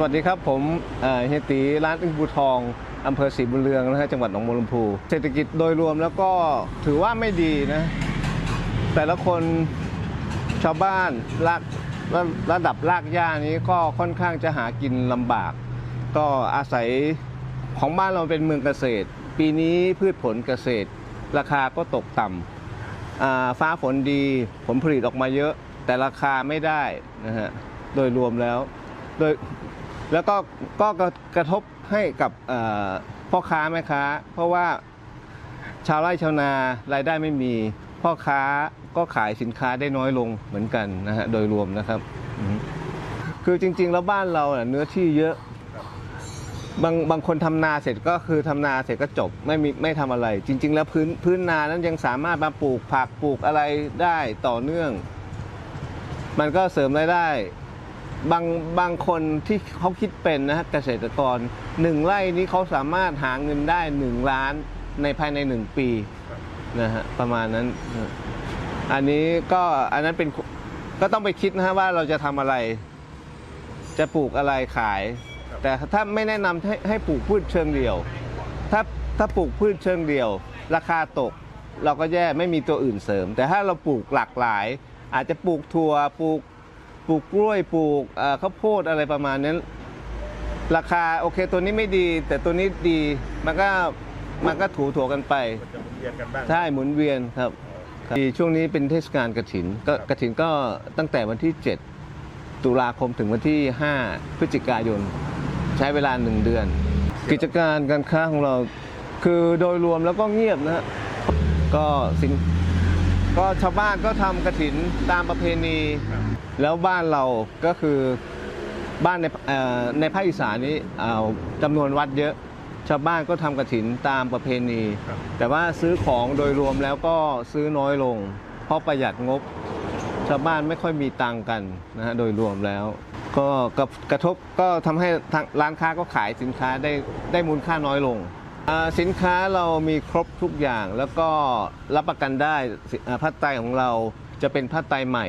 สวัสดีครับ ผมเฮียตีร้านอึ้งปูทองอำเภอศรีบุญเรืองนะฮะจังหวัดหนองบัวลำพูเศรษฐกิจโดยรวมแล้วก็ถือว่าไม่ดีนะ แต่ละคนชาวบ้านรากระระดับรากหญ้านี้ก็ค่อนข้างจะหากินลำบาก ก็อาศัยของบ้านเราเป็นเมืองเกษตร ปีนี้พืชผลเกษตร ราคาก็ตกต่ำอ่าฟ้าฝนดีผลผลิตออกมาเยอะ แต่ราคาไม่ได้นะฮะโดยรวมแล้วโดย แล้วก็ก็กระทบให้กับพ่อค้าแม่ค้า เพราะว่าชาวไร่ชาวนารายได้ไม่มี พ่อค้าก็ขายสินค้าได้น้อยลงเหมือนกันนะฮะโดยรวมนะครับ คือจริง ๆ แล้วบ้านเราเนื้อที่เยอะบางบางคนทำนาเสร็จก็คือทำนาเสร็จก็จบไม่มีไม่ทำอะไร จริง ๆ แล้วพื้นพื้นนานั้นยังสามารถมาปลูกผักปลูกอะไรได้ต่อเนื่อง มันก็เสริมรายได้ บางบางคนที่เขาคิดเป็นนะเกษตรกรหนึ่งไร่นี้เขาสามารถหาเงินได้หนึ่งล้านในภายในหนึ่งปีนะฮะประมาณนั้น อันนี้ก็อันนั้นเป็นก็ต้องไปคิดนะฮะว่าเราจะทำอะไร จะปลูกอะไรขาย แต่ถ้าไม่แนะนำให้ให้ปลูกพืชเชิงเดี่ยว ถ้าถ้าปลูกพืชเชิงเดี่ยว ราคาตกเราก็แย่ไม่มีตัวอื่นเสริม แต่ถ้าเราปลูกหลากหลาย อาจจะปลูกถั่วปลูก ปลูกกล้วยปลูกเอ่อข้าวโพดอะไรประมาณนั้น ราคาโอเคตัวนี้ไม่ดี แต่ตัวนี้ดีมันก็มันก็ถูถั่วกันไปมันจะหมุนเวียนกันบ้างใช่หมุนเวียนครับครับช่วงนี้เป็นเทศกาลกระถินก็ครับกระถินก็ตั้งแต่วันที่ 7 ตุลาคมถึงวันที่ 5 พฤศจิกายน ใช้เวลา1เดือน กิจการการค้าของเราคือโดยรวมแล้วก็เงียบนะฮะก็สิน ก็ชาวบ้านก็ทำกระถินตามประเพณีครับแล้วบ้านเราก็คือบ้านในเอ่อในภาคอีสานนี้เอ่อจำนวนวัดเยอะ ชาวบ้านก็ทำกระถินตามประเพณี ครับ แต่ว่าซื้อของโดยรวมแล้วก็ซื้อน้อยลง เพราะประหยัดงบ ชาวบ้านไม่ค่อยมีตังค์กันนะฮะโดยรวมแล้ว ก็กระกระทบก็ทำให้ทางร้านค้าก็ขายสินค้าได้ได้มูลค่าน้อยลงอ่า สินค้าเรามีครบทุกอย่างแล้วก็รับประกันได้สิอ่าผ้าไตรของเราจะเป็นผ้าไตรใหม่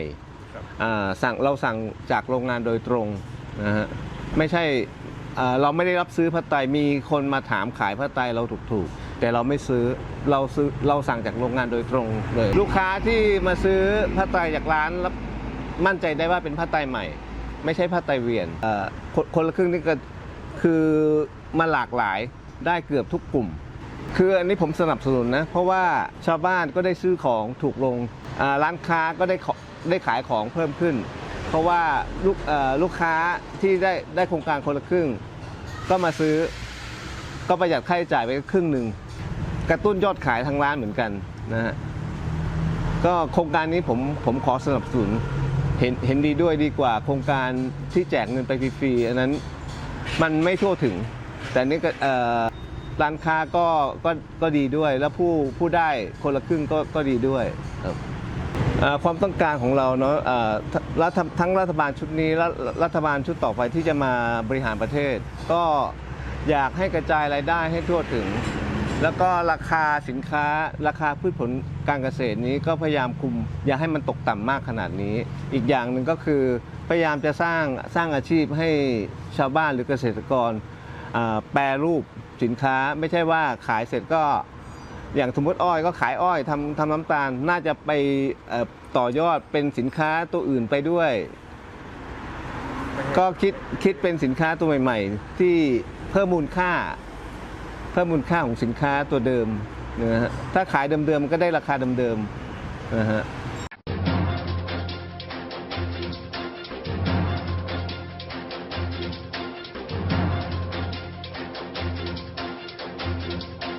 ครับอ่าสั่งเราสั่งจากโรงงานโดยตรงนะฮะไม่ใช่อ่าเราไม่ได้รับซื้อผ้าไตรมีคนมาถามขายผ้าไตรเราถูกๆ แต่เราไม่ซื้อเราซื้อเราสั่งจากโรงงานโดยตรงเลย ลูกค้าที่มาซื้อผ้าไตรจากร้านรับมั่นใจได้ว่าเป็นผ้าไตรใหม่ ไม่ใช่ผ้าไตรเวียนเอ่อคนคนละครึ่งนี่ก็คือมาหลากหลาย ได้เกือบทุกกลุ่ม คืออันนี้ผมสนับสนุนนะ เพราะว่าชาวบ้านก็ได้ซื้อของถูกลงร้านค้าก็ได้ได้ขายของเพิ่มขึ้น เพราะว่าลูกลูกค้าที่ได้ได้โครงการคนละครึ่ง ก็มาซื้อก็ประหยัดค่าใช้จ่ายไปครึ่งหนึ่งกระตุ้นยอดขายทางร้านเหมือนกันนะฮะก็โครงการนี้ผมผมขอสนับสนุนเห็นเห็นดีด้วยดีกว่าโครงการที่แจกเงินไปฟรีๆอันนั้นมันไม่ทั่วถึง แต่นี่ก็ร้านค้าก็ก็ก็ดีด้วย แล้วผู้ผู้ได้คนละครึ่งก็ก็ดีด้วยครับความต้องการของเราเนาะทรัฐทั้งรัฐบาลชุดนี้และรัฐบาลชุดต่อไปที่จะมาบริหารประเทศ ก็อยากให้กระจายรายได้ให้ทั่วถึง แล้วก็ราคาสินค้าราคาพืชผลการเกษตรนี้ก็พยายามคุม อย่าให้มันตกต่ำมากขนาดนี้ อีกอย่างหนึ่งก็คือพยายามจะสร้างสร้างอาชีพให้ชาวบ้านหรือเกษตรกร แปรรูปสินค้าไม่ใช่ว่าขายเสร็จก็อย่างสมมติอ้อยก็ขายอ้อยทำทำน้ำตาลน่าจะไปต่อยอดเป็นสินค้าตัวอื่นไปด้วย ก็คิดคิดเป็นสินค้าตัวใหม่ ๆ ที่เพิ่มมูลค่า เพิ่มมูลค่าของสินค้าตัวเดิมนะฮะถ้าขายเดิมๆมันก็ได้ราคาเดิมๆนะฮะ